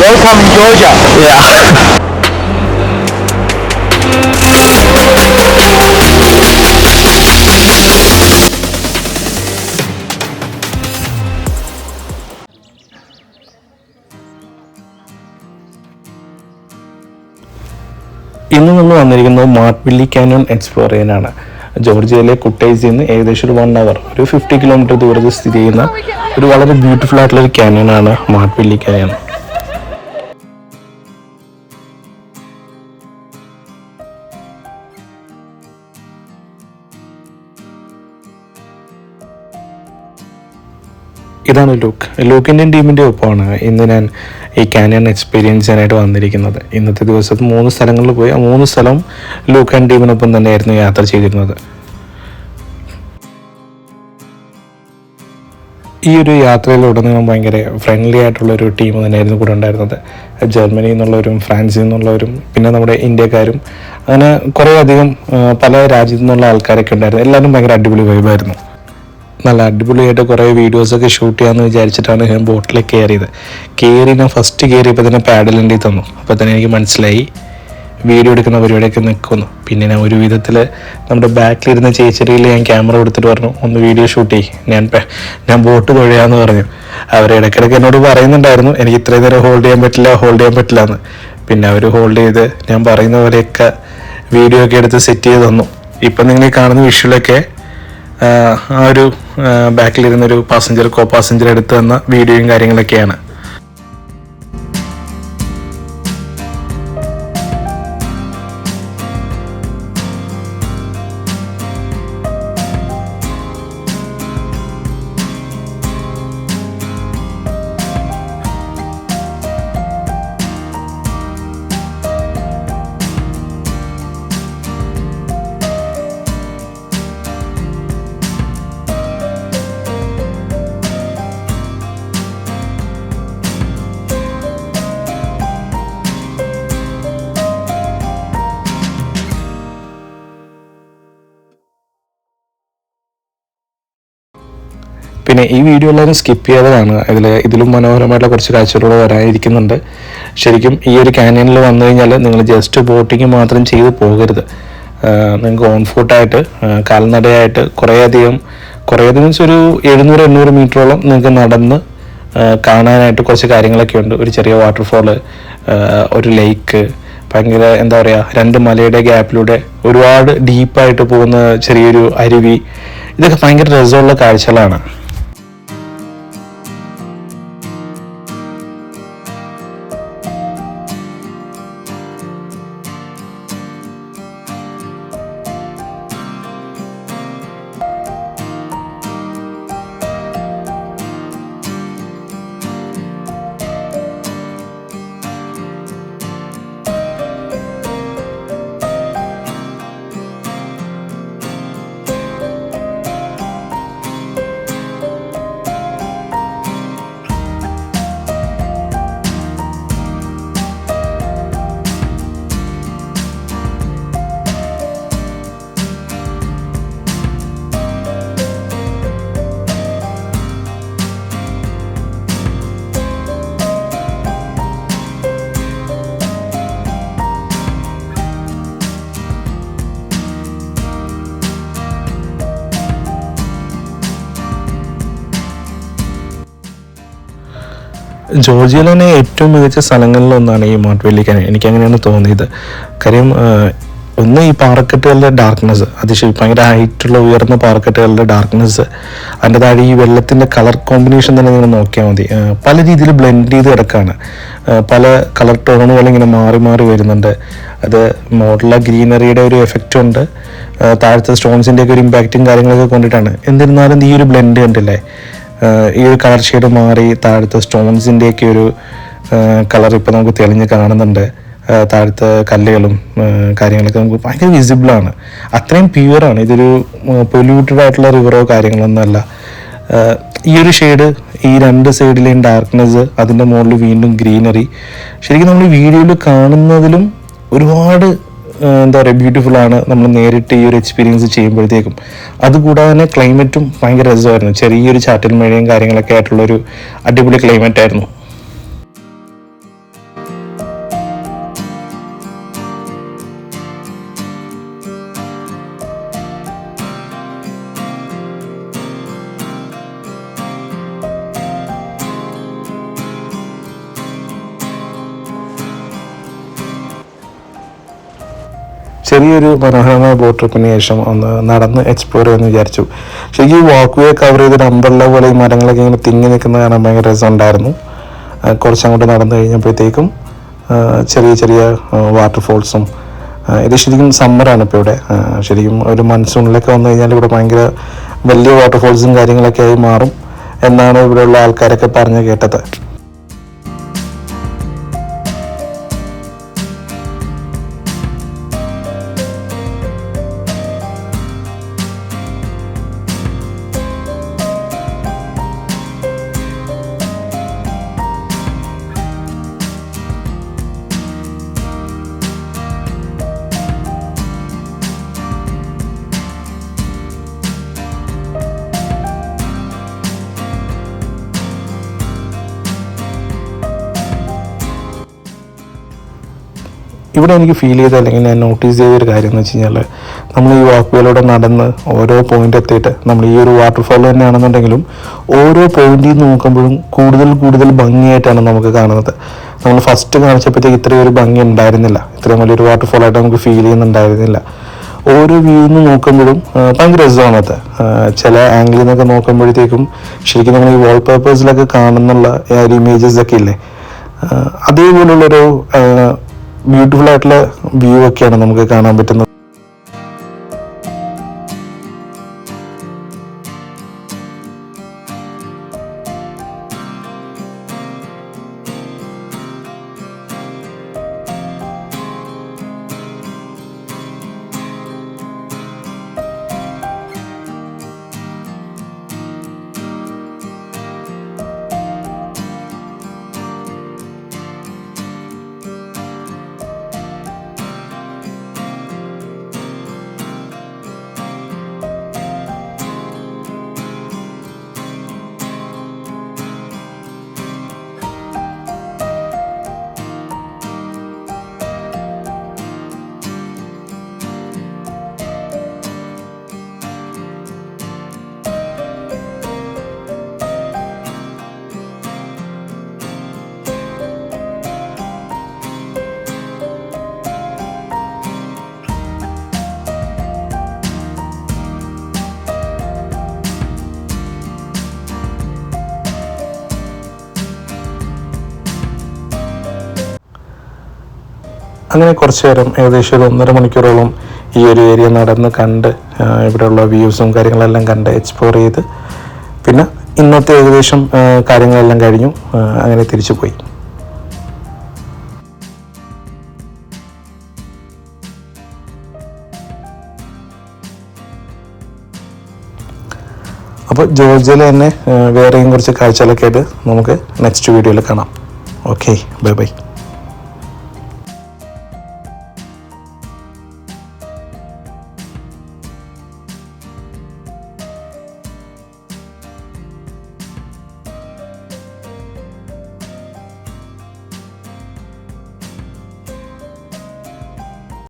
Welcome Georgia. Yeah. ഇന്ന് നമ്മൾ വന്നിരിക്കുന്നത് മാർപ്പിള്ളി കാനോൺ എക്സ്പ്ലോർ ചെയ്യാനാണ് ജോർജിയയിലെ കുട്ടേജിൽ നിന്ന് ഏകദേശം ഒരു വൺ അവർ ഒരു ഫിഫ്റ്റി കിലോമീറ്റർ ദൂരത്ത് സ്ഥിതി ചെയ്യുന്ന ഒരു വളരെ ബ്യൂട്ടിഫുൾ ആയിട്ടുള്ള ഒരു ക്യാനിയനാണ് മാട്ട്വില്ലി ക്യാനിയൻ ഇതാണ് ലൂക്ക്. ലൂക്കിന്റെയും ടീമിന്റെ ഒപ്പമാണ്. ഇന്ന് ഞാൻ ഈ കാനൺ എക്സ്പീരിയൻസ് ചെയ്യാനായിട്ട് വന്നിരിക്കുന്നത്. ഇന്നത്തെ ദിവസത്ത് മൂന്ന് സ്ഥലങ്ങളിൽ പോയി ആ മൂന്ന് സ്ഥലം ലൂക്ക് ആൻഡ് ടീമിനൊപ്പം തന്നെയായിരുന്നു യാത്ര ചെയ്തിരുന്നത്. ഈ ഒരു യാത്രയിലുടനീളം ഭയങ്കര ഫ്രണ്ട്ലി ആയിട്ടുള്ളൊരു ടീം തന്നെയായിരുന്നു കൂടെ ഉണ്ടായിരുന്നത്. ജർമ്മനിയിൽ നിന്നുള്ളവരും ഫ്രാൻസിൽ നിന്നുള്ളവരും പിന്നെ നമ്മുടെ ഇന്ത്യക്കാരും അങ്ങനെ കുറേ അധികം ആ, പല രാജ്യത്തു നിന്നുള്ള ആൾക്കാരൊക്കെ ഉണ്ടായിരുന്നു. എല്ലാവരും ഭയങ്കര അടിപൊളി വൈബായിരുന്നു നല്ല അടിപൊളിയായിട്ട് കുറേ വീഡിയോസൊക്കെ ഷൂട്ട് ചെയ്യാമെന്ന് വിചാരിച്ചിട്ടാണ് ഞാൻ ബോട്ടിൽ കയറിയത് കയറി ഞാൻ ഫസ്റ്റ് കയറിയപ്പോൾ തന്നെ പാഡലിന്റെ തന്നു. അപ്പോൾ തന്നെ എനിക്ക് മനസ്സിലായി. വീഡിയോ എടുക്കുന്ന പരിപാടിയൊക്കെ നിൽക്കുന്നു പിന്നെ ഞാൻ ഒരു വിധത്തിൽ നമ്മുടെ ബാക്കിലിരുന്ന ചേച്ചറിയിൽ ഞാൻ ക്യാമറ കൊടുത്തിട്ട് പറഞ്ഞു ഒന്ന് വീഡിയോ ഷൂട്ട് ചെയ്യ്. ഞാൻ ഞാൻ ബോട്ട് തുഴയാന്ന് പറഞ്ഞു. അവർ ഇടയ്ക്കിടയ്ക്ക് എന്നോട് പറയുന്നുണ്ടായിരുന്നു എനിക്ക് ഇത്രയും നേരം ഹോൾഡ് ചെയ്യാൻ പറ്റില്ല ഹോൾഡ് ചെയ്യാൻ പറ്റില്ല എന്ന്. പിന്നെ അവർ ഹോൾഡ് ചെയ്ത് ഞാൻ പറയുന്ന പോലെയൊക്കെ വീഡിയോ ഒക്കെ എടുത്ത് സെറ്റ് ചെയ്ത് തന്നു. ഇപ്പം നിങ്ങൾ കാണുന്ന വിഷ്വലൊക്കെ ആ ഒരു ബാക്കിലിരുന്നൊരു പാസഞ്ചർ കോ പാസഞ്ചർ എടുത്ത് തന്ന വീഡിയോയും കാര്യങ്ങളൊക്കെയാണ്. പിന്നെ ഈ വീഡിയോ എല്ലാവരും സ്കിപ്പ് ചെയ്തതാണ്. ഇതിൽ ഇതിലും മനോഹരമായിട്ടുള്ള കുറച്ച് കാഴ്ചകളോട് വരാനിരിക്കുന്നുണ്ട്. ശരിക്കും ഈ ഒരു ക്യാനിയനിൽ വന്നു കഴിഞ്ഞാൽ നിങ്ങൾ ജസ്റ്റ് ബോട്ടിങ് മാത്രം ചെയ്ത് പോകരുത്. നിങ്ങൾക്ക് ഓൺ ഫുട്ടായിട്ട് കാൽനടയായിട്ട് കുറേയധികം കുറേയധികം മീൻസ് ഒരു എഴുന്നൂറ് എണ്ണൂറ് മീറ്ററോളം നിങ്ങൾക്ക് നടന്ന് കാണാനായിട്ട് കുറച്ച് കാര്യങ്ങളൊക്കെ ഉണ്ട്. ഒരു ചെറിയ വാട്ടർഫോൾ ഒരു ലേക്ക് ഭയങ്കര എന്താ പറയുക രണ്ട് മലയുടെ ഗ്യാപ്പിലൂടെ ഒരുപാട് ഡീപ്പായിട്ട് പോകുന്ന ചെറിയൊരു അരുവി. ഇതൊക്കെ ഭയങ്കര രസമുള്ള കാഴ്ചകളാണ്. ജോർജിയയിലെ തന്നെ ഏറ്റവും മികച്ച സ്ഥലങ്ങളിലൊന്നാണ് ഈ മൗണ്ട് വെല്ലിക്കാൻ എനിക്ക് അങ്ങനെയാണ് തോന്നിയത്. കാര്യം ഒന്ന് ഈ പാറക്കെട്ടുകളുടെ ഡാർക്ക്നെസ് അതിശയം ഭയങ്കര ഹൈറ്റുള്ള ഉയർന്ന പാറക്കെട്ടുകളുടെ ഡാർക്ക്നെസ് അതിന്റെ താഴെ ഈ വെള്ളത്തിന്റെ കളർ കോമ്പിനേഷൻ തന്നെ നിങ്ങൾ നോക്കിയാൽ മതി. പല രീതിയിൽ ബ്ലെൻഡ് ചെയ്ത് കിടക്കുകയാണ് പല കളർ ടോണുകൾ ഇങ്ങനെ മാറി മാറി വരുന്നുണ്ട്. അത് മോഡല ഗ്രീനറിയുടെ ഒരു എഫക്റ്റ് ഉണ്ട്. താഴത്തെ സ്റ്റോൺസിന്റെയൊക്കെ ഒരു ഇമ്പാക്റ്റും കാര്യങ്ങളൊക്കെ കൊണ്ടിട്ടാണ്. എന്നിരുന്നാലും ഈ ഒരു ബ്ലെൻഡ് കണ്ടില്ലേ? ഈ ഒരു കളർ ഷെയ്ഡ് മാറി താഴത്തെ സ്റ്റോൺസിന്റെയൊക്കെ ഒരു കളർ ഇപ്പോൾ നമുക്ക് തെളിഞ്ഞ് കാണുന്നുണ്ട്. താഴത്തെ കല്ലുകളും കാര്യങ്ങളൊക്കെ നമുക്ക് ഭയങ്കര വിസിബിളാണ് അത്രയും പ്യുവറാണ് ഇതൊരു പൊല്യൂട്ടഡ് ആയിട്ടുള്ള റിവറോ കാര്യങ്ങളൊന്നുമല്ല ഈ ഒരു ഷെയ്ഡ് ഈ രണ്ട് സൈഡിലെയും ഡാർക്ക്നെസ് അതിന്റെ മുകളിൽ വീണ്ടും ഗ്രീനറി ശരിക്കും നമ്മൾ വീഡിയോയിൽ കാണുന്നതിലും ഒരുപാട് എന്താ പറയുക ആണ്. നമ്മൾ നേരിട്ട് ഈ ഒരു എക്സ്പീരിയൻസ് ചെയ്യുമ്പോഴത്തേക്കും. അതുകൂടാതെ തന്നെ ക്ലൈമറ്റും ഭയങ്കര രസമായിരുന്നു. ചെറിയൊരു ചാറ്റൽ മഴയും കാര്യങ്ങളൊക്കെ ആയിട്ടുള്ളൊരു അടിപൊളി ക്ലൈമറ്റ് ആയിരുന്നു. ചെറിയൊരു മനോഹരമായ ബോട്ട് ട്രിപ്പിന് ശേഷം ഒന്ന് നടന്ന് എക്സ്പ്ലോർ ചെയ്യാമെന്ന് വിചാരിച്ചു. ശരിക്കും വാക്ക് വേ കവർ ചെയ്തൊരു അമ്പള്ള പോലെ ഈ മരങ്ങളൊക്കെ ഇങ്ങനെ തിങ്ങി നിൽക്കുന്നത് കാണാൻ ഭയങ്കര രസമുണ്ടായിരുന്നു. കുറച്ചങ്ങോട്ട് നടന്നു കഴിഞ്ഞപ്പോഴത്തേക്കും ചെറിയ ചെറിയ വാട്ടർഫോൾസും ഇത് ശരിക്കും സമ്മറാണ് ഇപ്പോൾ ഇവിടെ. ശരിക്കും ഒരു മൺസൂണിലൊക്കെ വന്നു കഴിഞ്ഞാൽ ഇവിടെ ഭയങ്കര വലിയ വാട്ടർഫോൾസും കാര്യങ്ങളൊക്കെ ആയി മാറും എന്നാണ് ഇവിടെയുള്ള ആൾക്കാരൊക്കെ പറഞ്ഞു കേട്ടത്. ഇവിടെ എനിക്ക് ഫീൽ ചെയ്ത അല്ലെങ്കിൽ ഞാൻ നോട്ടീസ് ചെയ്തൊരു കാര്യം എന്ന് വെച്ച് കഴിഞ്ഞാൽ നമ്മൾ ഈ വാക്കുകളിലൂടെ നടന്ന് ഓരോ പോയിന്റ് എത്തിയിട്ട് നമ്മൾ ഈ ഒരു വാട്ടർഫോൾ തന്നെയാണെന്നുണ്ടെങ്കിലും ഓരോ പോയിന്റിൽ നിന്ന് നോക്കുമ്പോഴും കൂടുതൽ കൂടുതൽ ഭംഗിയായിട്ടാണ് നമുക്ക് കാണുന്നത്. നമ്മൾ ഫസ്റ്റ് കാണിച്ചപ്പോഴത്തേക്ക് ഇത്രയും ഒരു ഭംഗി ഉണ്ടായിരുന്നില്ല. ഇത്രയും വലിയൊരു വാട്ടർഫോൾ ആയിട്ട് നമുക്ക് ഫീൽ ചെയ്യുന്നുണ്ടായിരുന്നില്ല. ഓരോ വ്യൂ നിന്ന് നോക്കുമ്പോഴും ഭയങ്കര രസമാണ് അത്. ചില ആംഗിളിൽ നിന്നൊക്കെ നോക്കുമ്പോഴത്തേക്കും ശരിക്കും നമ്മൾ ഈ വാൾ പേപ്പേഴ്സിലൊക്കെ കാണുന്നുള്ള ഇമേജസ് ഒക്കെ ഇല്ലേ? അതേപോലുള്ളൊരു ബ്യൂട്ടിഫുൾ ആയിട്ടുള്ള വ്യൂ ഒക്കെയാണ് നമുക്ക് കാണാൻ പറ്റുന്നത്. അങ്ങനെ കുറച്ചു നേരം ഏകദേശം ഒരു ഒന്നര മണിക്കൂറോളം ഈ ഒരു ഏരിയ നടന്ന് കണ്ട് ഇവിടെയുള്ള വ്യൂസും കാര്യങ്ങളെല്ലാം കണ്ട് എക്സ്പ്ലോർ ചെയ്ത് പിന്നെ ഇന്നത്തെ ഏകദേശം കാര്യങ്ങളെല്ലാം കഴിഞ്ഞു അങ്ങനെ തിരിച്ചു പോയി. അപ്പോൾ ജോർജിയയിൽ തന്നെ വേറെയും കുറച്ച് കാഴ്ചകളൊക്കെ ആയിട്ട് നമുക്ക് നെക്സ്റ്റ് വീഡിയോയിൽ കാണാം. Okay bye bye